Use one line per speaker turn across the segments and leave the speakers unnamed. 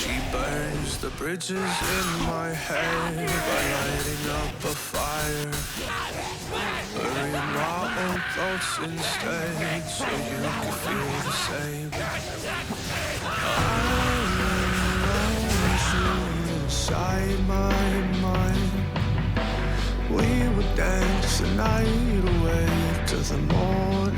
She burns the bridges in my head by lighting up a fire. Bury my own thoughts instead so you can feel the same. I inside my mind. We would dance the night away to the morning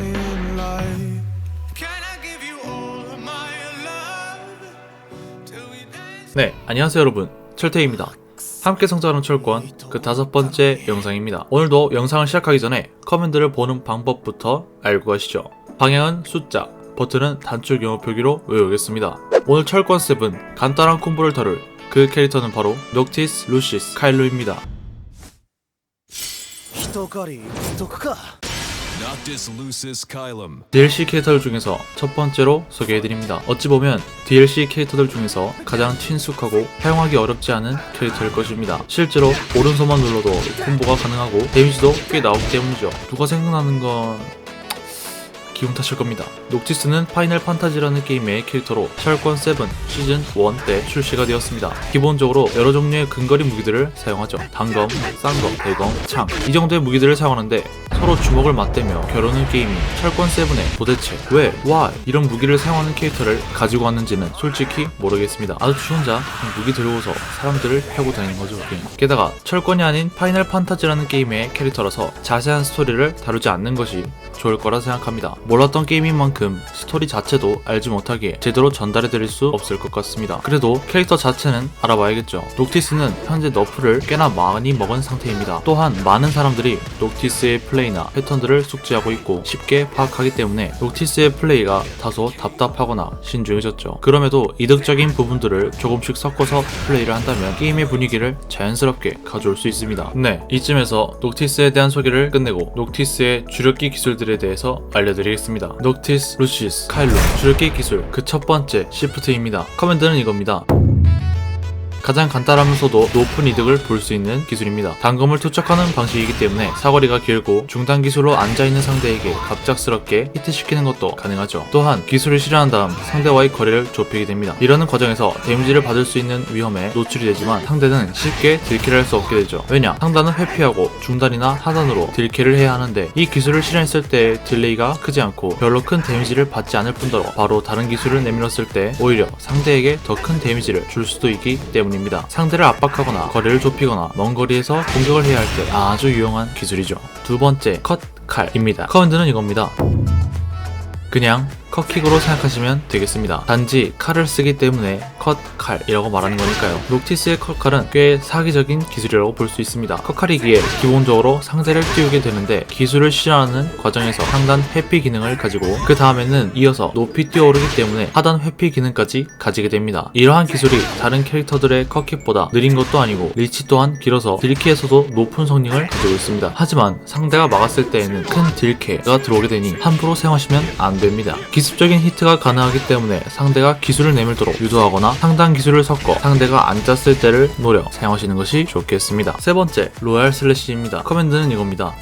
네, 안녕하세요 여러분. 철태입니다. 함께 성장하는 철권 그 다섯 번째 영상입니다. 오늘도 영상을 시작하기 전에 커맨드를 보는 방법부터 알고 가시죠. 방향은 숫자, 버튼은 단축 영어 표기로 외우겠습니다. 오늘 철권 7 간단한 콤보를 다룰 그 캐릭터는 바로 녹티스 루시스 카일로입니다. DLC 캐릭터들 중에서 첫 번째로 소개해드립니다. 어찌 보면 DLC 캐릭터들 중에서 가장 친숙하고 사용하기 어렵지 않은 캐릭터일 것입니다. 실제로 오른손만 눌러도 콤보가 가능하고 데미지도 꽤 나오기 때문이죠. 누가 생각나는 건 기분 탓일 겁니다. 녹티스는 파이널 판타지라는 게임의 캐릭터로 철권 7 시즌 1 때 출시가 되었습니다. 기본적으로 여러 종류의 근거리 무기들을 사용하죠. 단검, 쌍검, 대검, 창. 이 정도의 무기들을 사용하는데 서로 주먹을 맞대며 겨루는 게임이 철권 7에 도대체 왜, why 이런 무기를 사용하는 캐릭터를 가지고 왔는지는 솔직히 모르겠습니다. 아주 지 혼자 무기 들고서 사람들을 패고 다니는 거죠. 예. 게다가 철권이 아닌 파이널 판타지라는 게임의 캐릭터라서 자세한 스토리를 다루지 않는 것이 좋을 거라 생각합니다. 몰랐던 게임인 만큼 스토리 자체도 알지 못하기에 제대로 전달해 드릴 수 없을 것 같습니다. 그래도 캐릭터 자체는 알아봐야겠죠. 녹티스는 현재 너프를 꽤나 많이 먹은 상태입니다. 또한 많은 사람들이 녹티스의 플레이나 패턴들을 숙지하고 있고 쉽게 파악하기 때문에 녹티스의 플레이가 다소 답답하거나 신중해졌죠. 그럼에도 이득적인 부분들을 조금씩 섞어서 플레이를 한다면 게임의 분위기를 자연스럽게 가져올 수 있습니다. 네, 이쯤에서 녹티스에 대한 소개를 끝내고 녹티스의 주력기 기술들 에 대해서 알려드리겠습니다. 녹티스, 루시스, 카일로 주력기 기술 그 첫 번째 시프트입니다. 커맨드는 이겁니다. 가장 간단하면서도 높은 이득을 볼 수 있는 기술입니다. 단검을 투척하는 방식이기 때문에 사거리가 길고 중단 기술로 앉아있는 상대에게 갑작스럽게 히트시키는 것도 가능하죠. 또한 기술을 실현한 다음 상대와의 거리를 좁히게 됩니다. 이러는 과정에서 데미지를 받을 수 있는 위험에 노출이 되지만 상대는 쉽게 딜킬을 할 수 없게 되죠. 왜냐? 상단은 회피하고 중단이나 하단으로 딜킬을 해야 하는데 이 기술을 실현했을 때 딜레이가 크지 않고 별로 큰 데미지를 받지 않을 뿐더러 바로 다른 기술을 내밀었을 때 오히려 상대에게 더 큰 데미지를 줄 수도 있기 때문 입니다. 상대를 압박하거나 거리를 좁히거나 먼 거리에서 공격을 해야 할 때 아주 유용한 기술이죠. 두 번째 컷 칼입니다. 커맨드는 이겁니다. 그냥 컷킥으로 생각하시면 되겠습니다. 단지 칼을 쓰기 때문에 컷 칼이라고 말하는 거니까요. 녹티스의 컷 칼은 꽤 사기적인 기술이라고 볼 수 있습니다. 컷 칼이기에 기본적으로 상대를 띄우게 되는데 기술을 실현하는 과정에서 상단 회피 기능을 가지고 그 다음에는 이어서 높이 뛰어오르기 때문에 하단 회피 기능까지 가지게 됩니다. 이러한 기술이 다른 캐릭터들의 컷킥보다 느린 것도 아니고 리치 또한 길어서 딜키에서도 높은 성능을 가지고 있습니다. 하지만 상대가 막았을 때에는 큰 딜캐가 들어오게 되니 함부로 사용하시면 안 됩니다. 기습적인 히트가 가능하기 때문에 상대가 기술을 내밀도록 유도하거나 상단 기술을 섞어 상대가 앉았을 때를 노려 사용하시는 것이 좋겠습니다. 세 번째, 로얄 슬래시입니다. 커맨드는 이겁니다.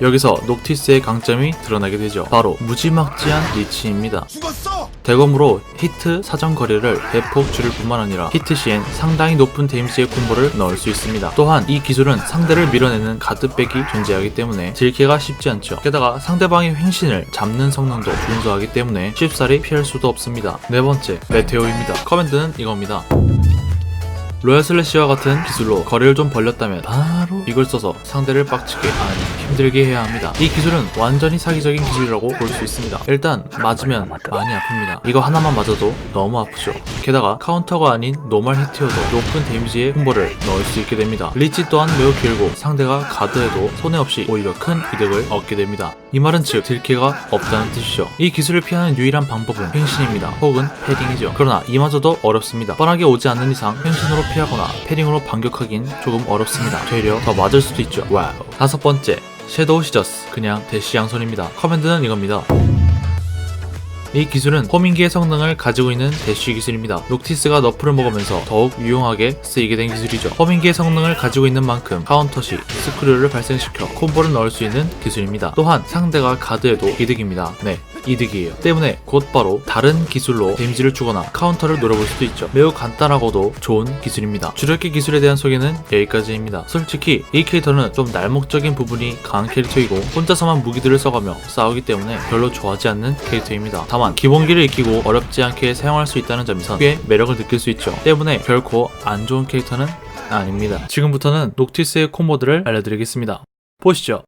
여기서 녹티스의 강점이 드러나게 되죠. 바로 무지막지한 리치입니다.
죽었어
대검으로 히트 사정 거리를 대폭 줄일 뿐만 아니라 히트 시엔 상당히 높은 데미지의 콤보를 넣을 수 있습니다. 또한 이 기술은 상대를 밀어내는 가드백이 존재하기 때문에 딜키가 쉽지 않죠. 게다가 상대방의 횡신을 잡는 성능도 준수하기 때문에 쉽사리 피할 수도 없습니다. 네 번째, 메테오입니다. 커맨드는 이겁니다. 로얄 슬래시와 같은 기술로 거리를 좀 벌렸다면 바로 이걸 써서 상대를 빡치게 아니 힘들게 해야 합니다. 이 기술은 완전히 사기적인 기술이라고 볼 수 있습니다. 일단 맞으면 많이 아픕니다. 이거 하나만 맞아도 너무 아프죠. 게다가 카운터가 아닌 노멀 히트여도 높은 데미지의 콤보를 넣을 수 있게 됩니다. 리치 또한 매우 길고 상대가 가드해도 손해 없이 오히려 큰 이득을 얻게 됩니다. 이 말은 즉 딜키가 없다는 뜻이죠. 이 기술을 피하는 유일한 방법은 횡신입니다. 혹은 패딩이죠. 그러나 이마저도 어렵습니다. 뻔하게 오지 않는 이상 횡신으로 피하거나 패딩으로 반격하긴 조금 어렵습니다. 되려 더 맞을 수도 있죠. 와우. 다섯 번째, 섀도우 시저스. 그냥 대시 양손입니다. 커맨드는 이겁니다. 이 기술은 호밍기의 성능을 가지고 있는 대쉬 기술입니다. 녹티스가 너프를 먹으면서 더욱 유용하게 쓰이게 된 기술이죠. 호밍기의 성능을 가지고 있는 만큼 카운터 시 스크류를 발생시켜 콤보를 넣을 수 있는 기술입니다. 또한 상대가 가드에도 이득입니다. 네,
이득이에요. 때문에 곧바로 다른 기술로 데미지를 주거나 카운터를 노려볼 수도 있죠. 매우 간단하고도 좋은 기술입니다. 주력기 기술에 대한 소개는 여기까지입니다. 솔직히 이 캐릭터는 좀 날목적인 부분이 강한 캐릭터이고 혼자서만 무기들을 써가며 싸우기 때문에 별로 좋아하지 않는 캐릭터입니다. 다만 기본기를 익히고 어렵지 않게 사용할 수 있다는 점에선 꽤 매력을 느낄 수 있죠. 때문에 결코 안 좋은 캐릭터는 아닙니다. 지금부터는 녹티스의 콤보들을 알려드리겠습니다. 보시죠.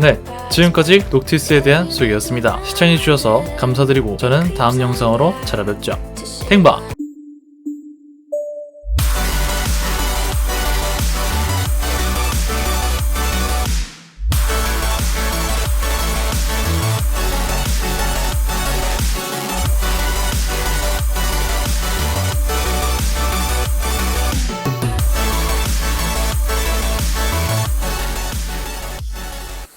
네, 지금까지 녹티스에 대한 소개였습니다. 시청해주셔서 감사드리고 저는 다음 영상으로 찾아뵙죠. 탱바!